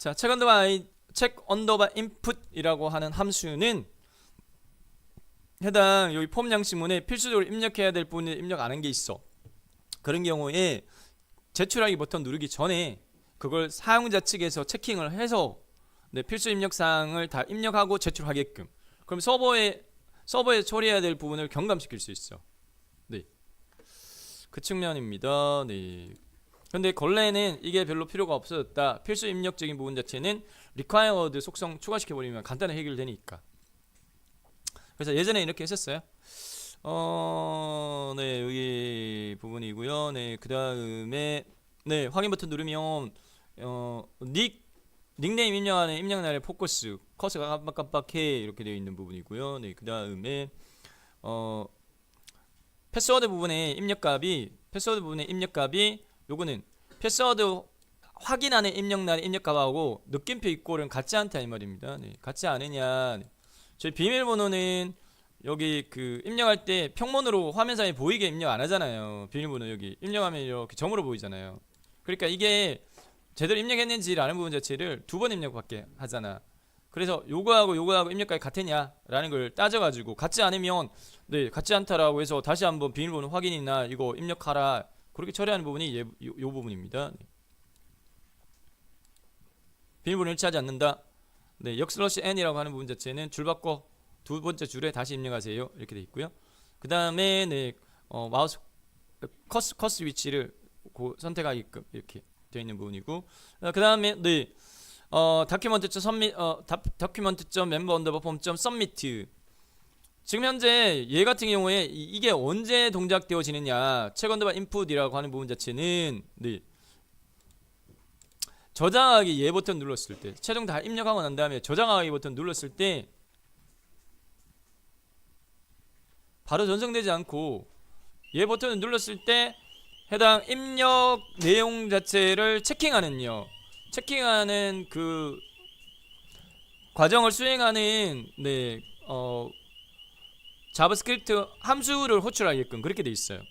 자, 책 언더바 이, 책 언더바 인풋이라고 하는 함수는 해당 여기 폼 양식문에 필수적으로 입력해야 될 부분을 입력 안 한 게 있어. 그런 경우에 제출하기 버튼 누르기 전에 그걸 사용자 측에서 체킹을 해서 네, 필수 입력 사항을 다 입력하고 제출하게끔. 그럼 서버에 서버에 처리해야 될 부분을 경감시킬 수 있어. 네. 그 측면입니다. 네. 근데 걸레는 이게 별로 필요가 없어졌다. 필수 입력적인 부분 자체는 required 속성 추가시켜 버리면 간단히 해결되니까. 그래서 예전에 이렇게 했었어요. 어, 네 여기 부분이고요. 네 그다음에 네 확인 버튼 누르면 어 닉 닉네임 입력하는 입력 날의 포커스 커서가 깜빡깜빡해 이렇게 되어 있는 부분이고요. 네 그다음에 어 패스워드 부분에 입력값이 패스워드 부분에 입력값이 요거는 패스워드 확인하는 입력날의 입력값하고 느낌표 이꼴은 같지 않다 이 말입니다. 네, 같지 않으냐. 네. 저희 비밀번호는 여기 그 입력할 때 평문으로 화면상에 보이게 입력 안 하잖아요. 비밀번호 여기 입력하면 이렇게 점으로 보이잖아요. 그러니까 이게 제대로 입력했는지라는 부분 자체를 두 번 입력밖에 하잖아. 그래서 요거하고 요거하고 입력값이 같으냐라는 걸 따져가지고 같지 않으면 네 같지 않다라고 해서 다시 한번 비밀번호 확인이나 이거 입력하라 그렇게 처리하는 부분이 예, 부분입니다. 네. 비밀번호 일치하지 않는다. 네, 역슬러시 n이라고 하는 부분 자체는 줄 바꿔 두 번째 줄에 다시 입력하세요 이렇게 돼 있고요. 그 다음에 네 어, 마우스 커스 커스 위치를 고 선택하게끔 이렇게 되어 있는 부분이고 그 다음에 네 어, 다큐먼트.점 선미 어, 다큐먼트.점 멤버 언더바 폼.점 서미트 지금 현재 얘 같은 경우에 이, 이게 언제 동작되어지느냐 책 언더바 인풋이라고 하는 부분 자체는 네 저장하기 얘 버튼 눌렀을 때 최종 다 입력하고 난 다음에 저장하기 버튼 눌렀을 때 바로 전송되지 않고 얘 버튼을 눌렀을 때 해당 입력 내용 자체를 체킹하는요. 체킹하는 그 과정을 수행하는 네, 어 자바스크립트 함수를 호출하게끔 그렇게 돼 있어요.